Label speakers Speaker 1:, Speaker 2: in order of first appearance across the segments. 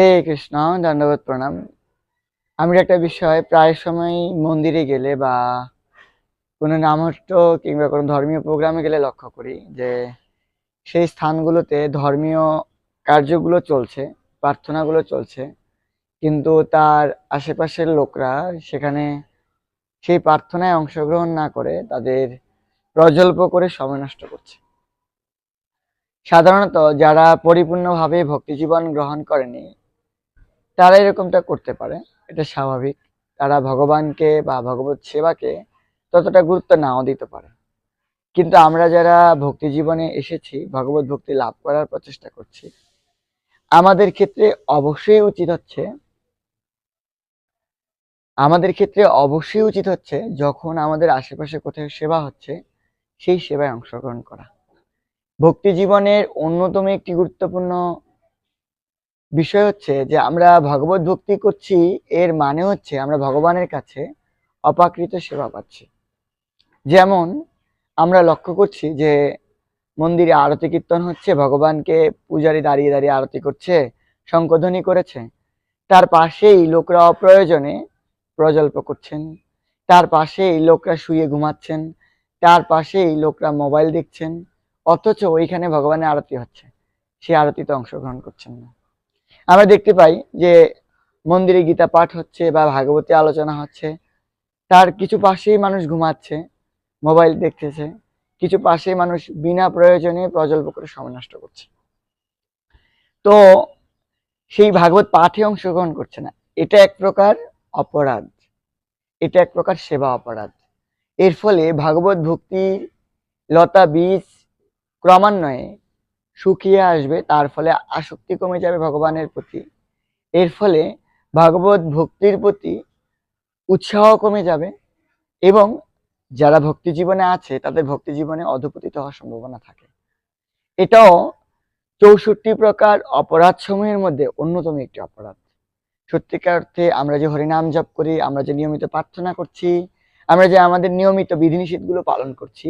Speaker 1: হরে কৃষ্ণ, দণ্ডবোধ প্রণাম। আমি একটা বিষয়, প্রায় সময় মন্দিরে গেলে বা কোনো নামহট্ট কিংবা কোনো ধর্মীয় প্রোগ্রামে গেলে লক্ষ্য করি যে সেই স্থানগুলোতে ধর্মীয় কার্যগুলো চলছে, প্রার্থনাগুলো চলছে, কিন্তু তার আশেপাশের লোকরা সেখানে সেই প্রার্থনায় অংশগ্রহণ না করে তাদের প্রজল্প করে সময় নষ্ট করছে। সাধারণত যারা পরিপূর্ণভাবে ভক্তি জীবন গ্রহণ করেনি তারা এরকমটা করতে পারে। এটা স্বাভাবিক। তারা ভগবানকে বা ভগবত সেবাকে ততটা গুরুত্ব নাও দিতে পারে। কিন্তু আমরা যারা ভক্তি জীবনে এসেছি, ভগবত ভক্তি লাভ করার প্রচেষ্টা করছি, আমাদের ক্ষেত্রে অবশ্যই উচিত হচ্ছে, আমাদের ক্ষেত্রে অবশ্যই উচিত হচ্ছে যখন আমাদের আশেপাশে কোথাও সেবা হচ্ছে, সেই সেবায় অংশগ্রহণ করা। ভক্তি জীবনের অন্যতম একটি গুরুত্বপূর্ণ বিষয় হচ্ছে যে আমরা ভগবত ভক্তি করছি, এর মানে হচ্ছে আমরা ভগবানের কাছে অপাকৃত সেবা পাচ্ছি। যেমন আমরা লক্ষ্য করছি যে মন্দিরে আরতি কীর্তন হচ্ছে, ভগবানকে পূজারি দাঁড়িয়ে দাঁড়িয়ে আরতি করছে শঙ্কধ্বনি করেছে। তার পাশেই লোকরা অপ্রয়োজনে প্রজল্প করছেন, তার পাশেই লোকরা শুয়ে ঘুমাচ্ছেন, তার পাশেই লোকরা মোবাইল দেখছেন, অথচ ওইখানে ভগবানের আরতি হচ্ছে। সে আরতিতে অংশগ্রহণ করছেন না। আমরা দেখতে পাই যে মন্দিরে গীতা পাঠ হচ্ছে বা ভাগবতী আলোচনা হচ্ছে। তার কিছু পাশেই মানুষ ঘুমাচ্ছে, মোবাইল দেখতেছে। কিছু পাশেই মানুষ বিনা প্রয়োজনে প্রজল্প করে সময় নষ্ট করছে। তো সেই ভাগবত পাঠে অংশগ্রহণ করছে না। এটা এক প্রকার অপরাধ। এটা এক প্রকার সেবা অপরাধ। এর ফলে ভাগবত ভক্তি লতা বীজ ক্রমান্বয়ে শুকিয়ে আসবে, তার ফলে আসক্তি কমে যাবে ভগবানের প্রতি। এর ফলে ভাগবত ভক্তির প্রতি উৎসাহ কমে যাবে এবং যারা ভক্তি জীবনে আছে, তাদের ভক্তি জীবনে অধপতিত হওয়ার সম্ভাবনা থাকে। এটাও চৌষট্টি প্রকার অপরাধ সমূহের মধ্যে অন্যতম একটি অপরাধ। সত্যিকার অর্থে আমরা যে হরিনাম জপ করি, আমরা যে নিয়মিত প্রার্থনা করছি, আমরা যে আমাদের নিয়মিত বিধিনিষেধগুলো পালন করছি,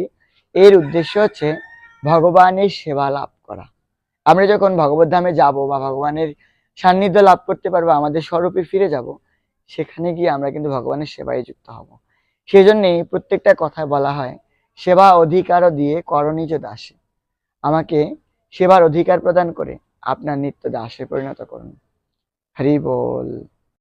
Speaker 1: এর উদ্দেশ্য হচ্ছে ভগবানের সেবা লাভ। করা। আমরা যখন ভগবত ধামে যাব বা ভগবানের সান্নিধ্য লাভ করতে পারব, আমাদের স্বরূপে ফিরে যাব, সেখানে গিয়ে আমরা কিন্তু ভগবানের সেবায় যুক্ত হব। সেই জন্যেই প্রত্যেকটা কথায় বলা হয়, সেবা অধিকারও দিয়ে করণিজ দাসে। আমাকে সেবার অধিকার প্রদান করে আপনার নিত্য দাসে পরিণত করুন। হরি বল।